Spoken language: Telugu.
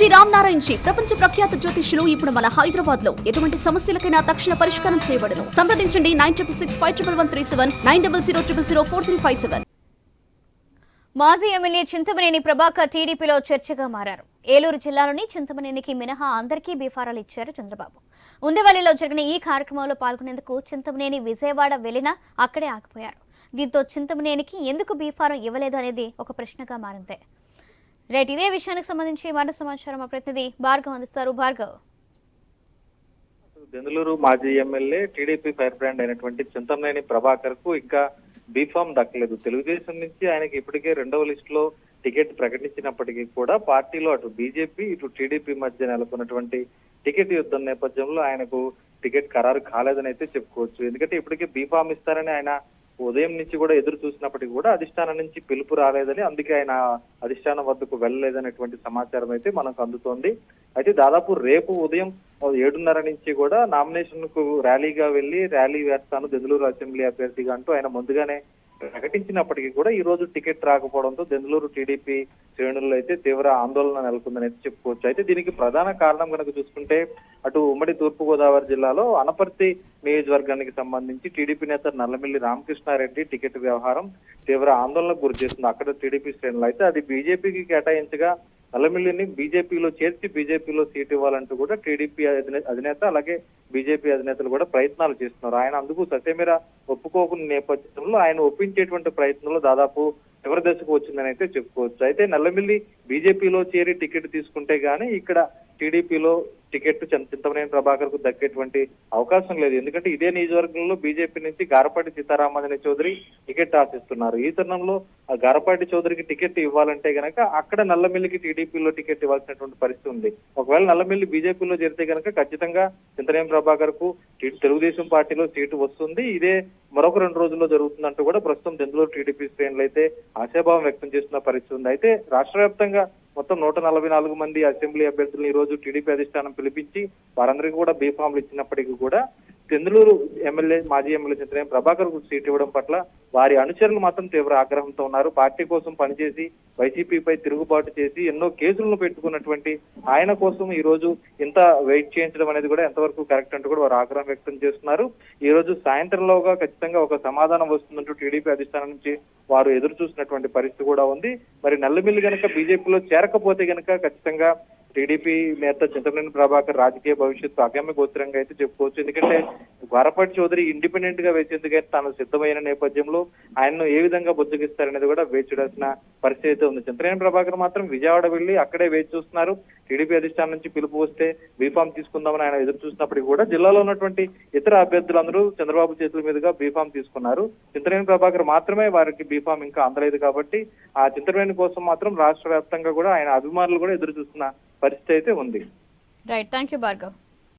బాలాజీ రామ్ నారాయణ్ జీ ప్రపంచ ప్రఖ్యాత జ్యోతిష్యులు ఇప్పుడు మన హైదరాబాద్లో ఎటువంటి సమస్యలకైనా తక్షణ పరిష్కారం చేయబడను. సంప్రదించండి nine triple six five triple one three seven nine double zero triple zero four three five seven. మాజీ ఎమ్మెల్యే చింతమనేని ప్రభాకర్ టీడీపీలో చర్చగా మారారు. ఏలూరు జిల్లాలోని చింతమనేనికి మినహా అందరికీ బీఫారాలు ఇచ్చారు చంద్రబాబు. ఉండవల్లిలో జరిగిన ఈ కార్యక్రమంలో పాల్గొనేందుకు చింతమనేని విజయవాడ వెళ్ళినా అక్కడే ఆగిపోయారు. దీంతో చింతమనేనికి ఎందుకు బీఫారం ఇవ్వలేదు అనేది ఒక ప్రశ్నగా మారింది. రైట్ ఇదే విషయానికి సంబంధించి మరణ సమాచారం మా ప్రతినిధి భార్గవ్ అందిస్తారు. భార్గవ్. బెంగళూరు మాజీ ఎమ్మెల్యే టీడీపీ ఫైర్ బ్రాండ్ అయినటువంటి చింతమనేని ప్రభాకర్కు ఇంకా బీఫామ్ దక్కలేదు. తెలుగుదేశం నుంచి ఆయనకి ఇప్పటికే రెండవ లిస్ట్లో టికెట్ ప్రకటించినప్పటికీ కూడా పార్టీలో అటు బీజేపీ ఇటు టీడీపీ మధ్య నెలకొన్నటువంటి టికెట్ యుద్ధం నేపథ్యంలో ఆయనకు టికెట్ ఖరారు కాలేదని అయితే చెప్పుకోవచ్చు. ఎందుకంటే ఇప్పటికే బీఫామ్ ఇస్తారని ఆయన ఉదయం నుంచి కూడా ఎదురు చూసినప్పటికీ కూడా అధిష్టానం నుంచి పిలుపు రాలేదని అందుకే ఆయన అధిష్టానం వద్దకు వెళ్ళలేదనేటువంటి సమాచారం అయితే మనకు అందుతోంది. అయితే దాదాపు రేపు ఉదయం ఏడున్నర నుంచి కూడా నామినేషన్కు ర్యాలీగా వెళ్ళి ర్యాలీ వేస్తాను. దెందులూరు అసెంబ్లీ అభ్యర్థిగా అంటూ ఆయన ముందుగానే ప్రకటించినప్పటికీ కూడా ఈ రోజు టికెట్ రాకపోవడంతో దెందులూరు టీడీపీ శ్రేణుల్లో అయితే తీవ్ర ఆందోళన నెలకొందని అయితే చెప్పుకోవచ్చు. అయితే దీనికి ప్రధాన కారణం కనుక చూసుకుంటే అటు ఉమ్మడి తూర్పుగోదావరి జిల్లాలో అనపర్తి నియోజకవర్గానికి సంబంధించి టీడీపీ నేత నల్లమిల్లి రామకృష్ణారెడ్డి టికెట్ వ్యవహారం తీవ్ర ఆందోళనకు గురి చేస్తుంది అక్కడ టీడీపీ శ్రేణులు అయితే అది బీజేపీకి కేటాయించగా నల్లమిల్లిని బీజేపీలో చేర్చి బీజేపీలో సీట్ ఇవ్వాలంటూ కూడా టీడీపీ అధినే- అధినేత అలాగే బీజేపీ అధినేతలు కూడా ప్రయత్నాలు చేస్తున్నారు. ఆయన అందుకు సత్యమీర ఒప్పుకోకున్న నేపథ్యంలో ఆయన ఒప్పించేటువంటి ప్రయత్నంలో దాదాపు చివరి దశకు వచ్చిందని అయితే చెప్పుకోవచ్చు. అయితే నల్లమిల్లి బీజేపీలో చేరి టికెట్ తీసుకుంటే గానీ ఇక్కడ టీడీపీలో టికెట్ చింతమనేని ప్రభాకర్కు దక్కేటువంటి అవకాశం లేదు. ఎందుకంటే ఇదే నియోజకవర్గంలో బీజేపీ నుంచి గారపాటి సీతారామజన చౌదరి టికెట్ ఆశిస్తున్నారు. ఈ తరుణంలో గారపాటి చౌదరికి టికెట్ ఇవ్వాలంటే గనక అక్కడ నల్లమిల్లికి టీడీపీలో టికెట్ ఇవ్వాల్సినటువంటి పరిస్థితి ఉంది. ఒకవేళ నల్లమిల్లి బీజేపీలో చేరితే గనక ఖచ్చితంగా చింతనేని ప్రభాకర్కు తెలుగుదేశం పార్టీలో సీటు వస్తుంది. ఇదే మరొక రెండు రోజుల్లో జరుగుతుందంటూ కూడా ప్రస్తుతం జంతువులు టీడీపీ శ్రేణులు అయితే ఆశాభావం వ్యక్తం చేస్తున్న పరిస్థితి ఉంది. అయితే రాష్ట్ర వ్యాప్తంగా మొత్తం నూట నలభై నాలుగు మంది అసెంబ్లీ అభ్యర్థులను ఈ రోజు టీడీపీ అధిష్టానం పిలిపించి వారందరికీ కూడా బీఫామ్లు ఇచ్చినప్పటికీ కూడా తెందులూరు ఎమ్మెల్యే మాజీ ఎమ్మెల్యే చింతనేని ప్రభాకర్ సీట్ ఇవ్వడం పట్ల వారి అనుచరులు మాత్రం తీవ్ర ఆగ్రహంతో ఉన్నారు. పార్టీ కోసం పనిచేసి వైసీపీపై తిరుగుబాటు చేసి ఎన్నో కేసులను పెట్టుకున్నటువంటి ఆయన కోసం ఈ రోజు ఇంత వెయిట్ చేయించడం అనేది కూడా ఎంతవరకు కరెక్ట్ అంటూ కూడా వారు ఆగ్రహం వ్యక్తం చేస్తున్నారు. ఈ రోజు సాయంత్రంలోగా ఖచ్చితంగా ఒక సమాధానం వస్తుందంటూ టీడీపీ అధిష్టానం నుంచి వారు ఎదురు చూసినటువంటి పరిస్థితి కూడా ఉంది. మరి నల్లమిల్లి గనక బీజేపీలో చేరకపోతే గనక ఖచ్చితంగా టీడీపీ నేత చింతమనేని ప్రభాకర్ రాజకీయ భవిష్యత్తు అగమ్య గోచరంగా అయితే చెప్పుకోవచ్చు. ఎందుకంటే వరపటి చౌదరి ఇండిపెండెంట్గా వేసేందుకు తాను సిద్ధమైన నేపథ్యంలో ఆయన్ను ఏ విధంగా బుజ్జగిస్తారనేది కూడా వేచి చూడాల్సిన పరిస్థితి అయితే ఉంది. చింతనేని ప్రభాకర్ మాత్రం విజయవాడ వెళ్ళి అక్కడే వేచి చూస్తున్నారు. టీడీపీ అధిష్టానం నుంచి పిలుపు వస్తే బీఫామ్ తీసుకుందామని ఆయన ఎదురు చూసినప్పటికీ కూడా జిల్లాలో ఉన్నటువంటి ఇతర అభ్యర్థులందరూ చంద్రబాబు చేతుల మీదుగా బీఫామ్ తీసుకున్నారు. చింతనేని ప్రభాకర్ మాత్రమే వారికి బీఫామ్ ఇంకా అందలేదు కాబట్టి ఆ చింతనేని కోసం మాత్రం రాష్ట్ర వ్యాప్తంగా కూడా ఆయన అభిమానులు కూడా ఎదురు చూస్తున్న పరిస్థితి అయితే ఉంది. Right thank you Bhargav